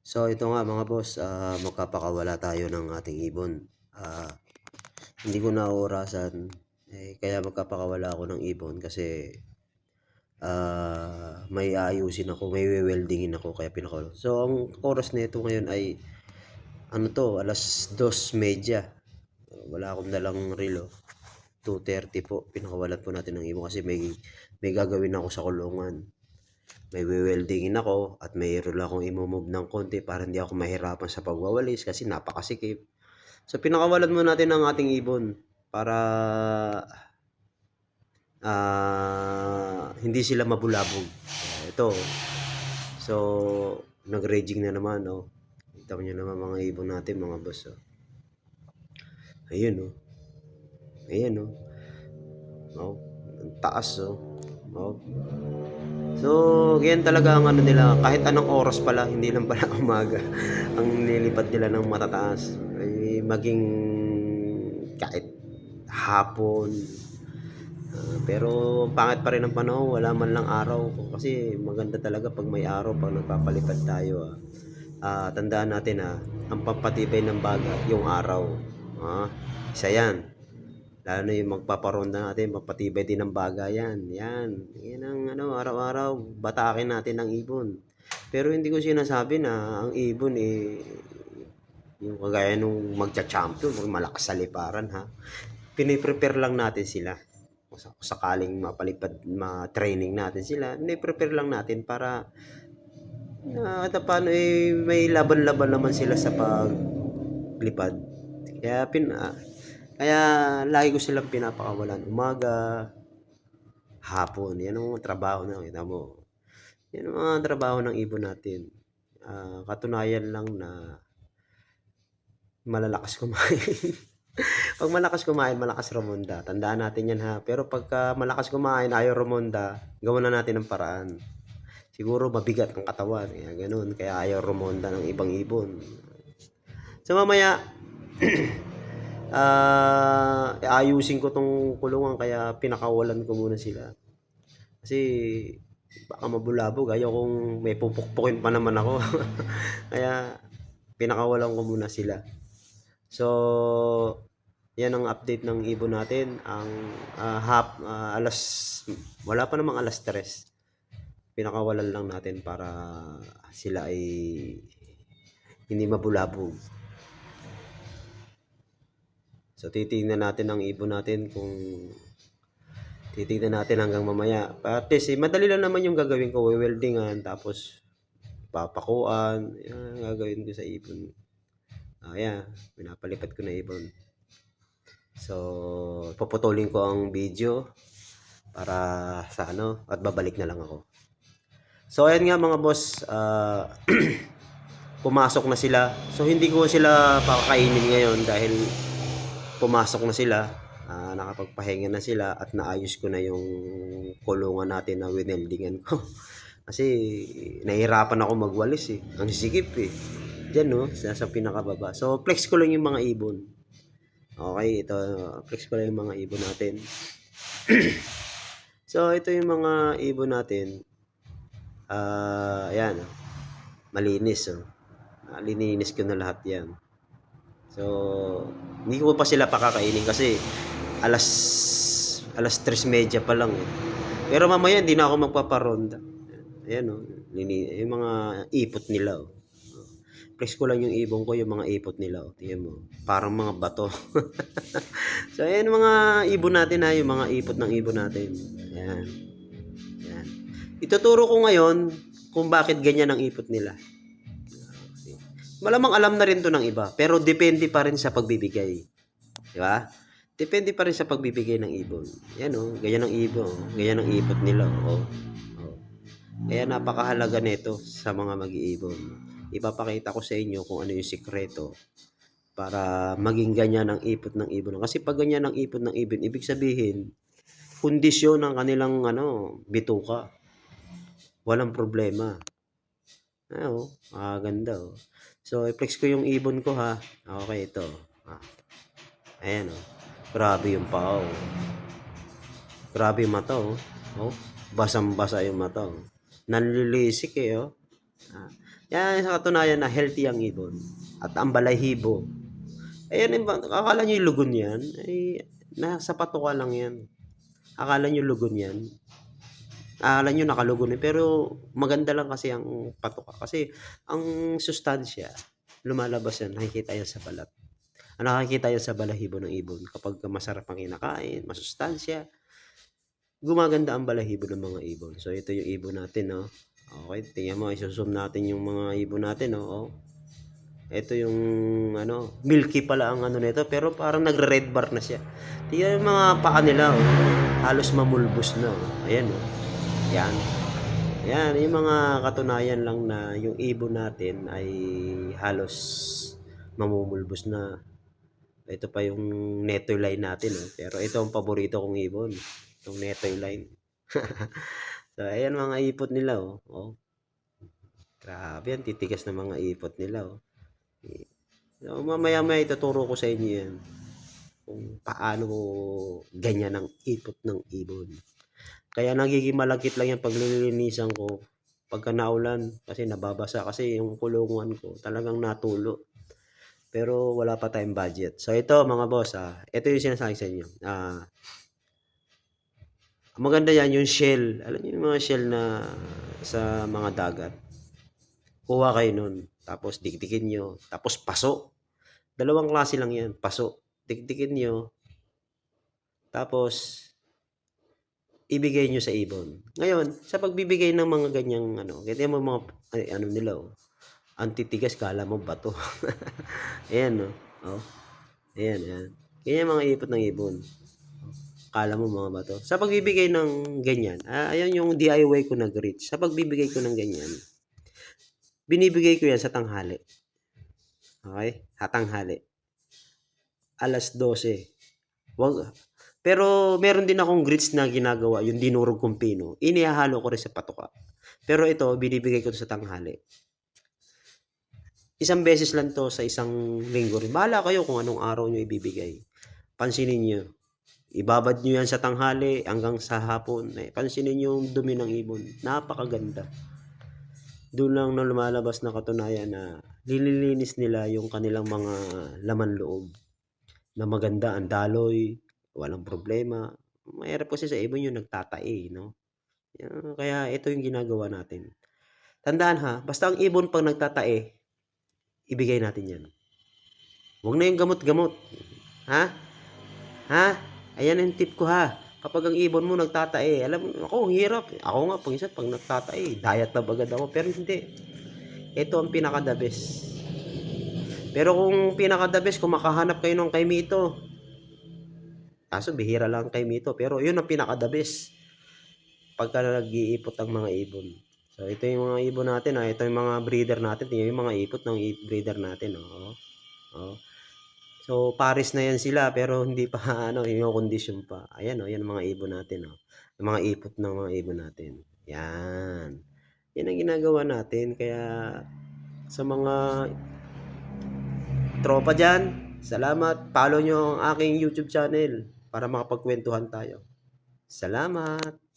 So ito nga mga boss, ah, magpapakawala tayo ng ating ibon. Ah, hindi ko na orasan, eh, kaya magpapakawala ako ng ibon kasi ah, may aayusin ako, may weldingin ako kaya pinakawala. So ang oras nito ngayon ay ano to, alas 2:30. Wala akong dalang relo. 2:30 po, pinakawalan po natin ng ibon kasi may may gagawin ako sa kulungan. May weweldingin ako at mayroon akong i-move ng konti para hindi ako mahirapan sa pagwawalis kasi napakasikip. So pinakawalan muna natin ang ating ibon para ah, hindi sila mabulabog. Ito. So nag-raging na naman oh. Kita mo naman mga ibon natin mga boss oh. Ayun oh. Ayan oh. Oh, ang taas oh. Oh. So, ganyan talaga ang ano nila, kahit anong oras pala, hindi lang pala umaga, ang nilipad nila ng matataas. Ay, maging kahit hapon. Ah, pero ang pangit pa rin ang panahon, wala man lang araw. Kasi maganda talaga pag may araw, pag nagpapalipad tayo. Ah. Ah, tandaan natin ah, ang pampatibay ng baga, yung araw. Ah, isa yan. Lalo na yung magpaparonda natin, mapatibay din ng baga yan. Yan. Yan ang ano, araw-araw, batakin natin ng ibon. Pero hindi ko sinasabi na ang ibon eh, yung kagaya nung magcha-champion, malakas sa liparan ha. Piniprepare lang natin sila. Sakaling mapalipad, ma-training natin sila, piniprepare lang natin para na at paano eh, may laban-laban naman sila sa paglipad. Kaya pin ah, kaya lagi ko silang pinapakawalan. Umaga, hapon. Yan ang trabaho na kita mo. Yan ang mga trabaho ng ibon natin. Ah, katunayan lang na malalakas kumain. Pag malakas kumain, malakas rumonda. Tandaan natin yan ha. Pero pagka malakas kumain, ayaw rumonda, gawan na natin ng paraan. Siguro mabigat ang katawan. Kaya ganun. Kaya ayaw rumonda ng ibang ibon. So mamaya, ah ayusin ko tong kulungan kaya pinakawalan ko muna sila. Kasi baka mabulabog. Ayaw kong may pupukpukin pa naman ako. kaya pinakawalan ko muna sila. So, yan ang update ng ibon natin. Ang ah, hap, ah, alas, wala pa namang alas 3. Pinakawalan lang natin para sila ay hindi mabulabog. So titingnan natin ang ibon natin kung titingnan natin hanggang mamaya. At least, eh, madali lang naman yung gagawin ko. Weldingan, tapos papakuan. Yan gagawin ko sa ibon. Ah, yan. Pinapalipat ko na ibon. So, puputulin ko ang video para sa ano, at babalik na lang ako. So, ayan nga mga boss. ah, pumasok na sila. So, hindi ko sila pakakainin ngayon dahil pumasok na sila, ah, nakapagpahinga na sila at naayos ko na yung kulungan natin na wineldingan ko. Kasi nahihirapan ako magwalis eh. Ang sikip eh. Diyan no, sa, sa pinakababa. So flex ko lang yung mga ibon. Okay, ito flex ko lang yung mga ibon natin. so ito yung mga ibon natin. Ah, ayan. oh. Malinis oh. Ah, lininis ko na lahat 'yan. So, hindi ko pa sila pakakainin kasi alas alas 3:30 pa lang eh. Pero mamaya hindi na ako magpaparonda. Ayan oh, yung mga ipot nila oh. Flex ko lang yung ibon ko, yung mga ipot nila oh. Mo, parang mga bato. so, ayan mga ibon natin ha, yung mga ipot ng ibon natin. Ayan. Ayan. Ituturo ko ngayon kung bakit ganyan ang ipot nila. Malamang alam na rin to ng iba, pero depende pa rin sa pagbibigay. Di ba? Depende pa rin sa pagbibigay ng ibon. Yan oh, ganyan ang ibon, oh. ganyan ang ipot nila, oh. oh. Kaya napakahalaga nito sa mga mag-iibon. Ipapakita ko sa inyo kung ano yung sikreto para maging ganyan ang ipot ng ibon. Kasi pag ganyan ang ipot ng ibon, ibig sabihin, kondisyon ng kanilang ano, bituka. Walang problema. Ah, oh, ah, ganda oh. So, i-flex ko yung ibon ko ha. Okay, ito. Ah. Ayan oh. Grabe yung paa oh. Grabe yung mata oh. Oh, basang-basa yung mata oh. Nanlilisik eh oh. Ah. Yan sa katunayan na healthy ang ibon. At ang balahibo. Ayan, akala nyo yung lugon yan? Ay, nasa patuka lang yan. Akala nyo lugon yan. Akala nyo nakalugon eh. Pero maganda lang kasi ang patuka. Kasi ang sustansya, lumalabas yan. Nakikita yan sa balat. Ang nakikita yan sa balahibo ng ibon. Kapag masarap ang kinakain, masustansya, gumaganda ang balahibo ng mga ibon. So, ito yung ibon natin, no? Okay, tingnan mo, isusum natin yung mga ibon natin, no? Oh. Ito yung, ano, milky pala ang ano nito, pero parang nagre-red bar na siya. Tingnan yung mga paa nila, oh. Halos mamulbos na, oh. Ayan, oh. Yan. Yan, yung mga katunayan lang na yung ibon natin ay halos mamumulbos na. Ito pa yung netoy line natin, oh. Pero ito ang paborito kong ibon. Itong netoy line. so, ayan mga ipot nila, oh. oh. Grabe yan, titigas na mga ipot nila, oh. So, mamaya maya ituturo ko sa inyo yan. Kung paano ganyan ang ipot ng ibon. Kaya nagiging malagkit lang yan pag nililinisan ko. Pagka naulan, kasi nababasa. Kasi yung kulungan ko talagang natulo. Pero wala pa tayong budget. So ito mga boss, ah, ito yung sinasabi sa inyo. Ah, maganda yan yung shell. Alam niyo yung mga shell na sa mga dagat. Kuha kayo nun. Tapos dikdikin nyo. Tapos paso. Dalawang klase lang yan. Paso. Dikdikin nyo. Tapos ibigay nyo sa ibon. Ngayon, sa pagbibigay ng mga ganyang ano, ganyan mo mga ay, ano nila oh. Ang titigas kala mo bato. ayan no. Oh. Ayan, ayan. Ganyan mga ipot ng ibon. Kala mo mga bato. Sa pagbibigay ng ganyan, ah, ayan yung DIY ko na grits. Sa pagbibigay ko ng ganyan, binibigay ko yan sa tanghali. Okay? Hatanghali. Alas 12. Wag, pero meron din akong grits na ginagawa, yung dinurog kong pino. Inihahalo ko rin sa patuka. Pero ito, binibigay ko to sa tanghali. Isang beses lang to sa isang linggo. Bahala kayo kung anong araw nyo ibibigay. Pansinin nyo. Ibabad nyo yan sa tanghali hanggang sa hapon. Eh, pansinin nyo yung dumi ng ibon. Napakaganda. Doon lang na lumalabas na katunayan na nililinis nila yung kanilang mga laman loob. Na maganda, ang daloy, walang problema. Mahirap kasi sa ibon yung nagtatae, no? Kaya ito yung ginagawa natin. Tandaan ha, basta ang ibon pag nagtatae, ibigay natin yan. Huwag na yung gamot-gamot. Ha? Ha? Ayan yung tip ko ha. Kapag ang ibon mo nagtatae, alam mo, ako, ang hirap. Ako nga, pag isa, pag nagtatae, diet na bagad ako. Pero hindi. Ito ang pinaka-the best. Pero kung pinaka-the best, kung makahanap kayo ng kay Mito, kaso bihira lang kay Mito, pero yun ang pinaka-the best. Pagka nag-iipot ang mga ibon. So, ito yung mga ibon natin, ah. ito yung mga breeder natin, tingnan yung mga ipot ng breeder natin, oh. Oh. So, pares na yan sila, pero hindi pa, ano, yung condition pa. Ayan, oh, yan ang mga ibon natin, oh. Yung mga ipot ng mga ibon natin. Yan. Yan ang ginagawa natin, kaya sa mga tropa dyan, salamat. Follow nyo ang aking YouTube channel para makapagkwentuhan tayo. Salamat.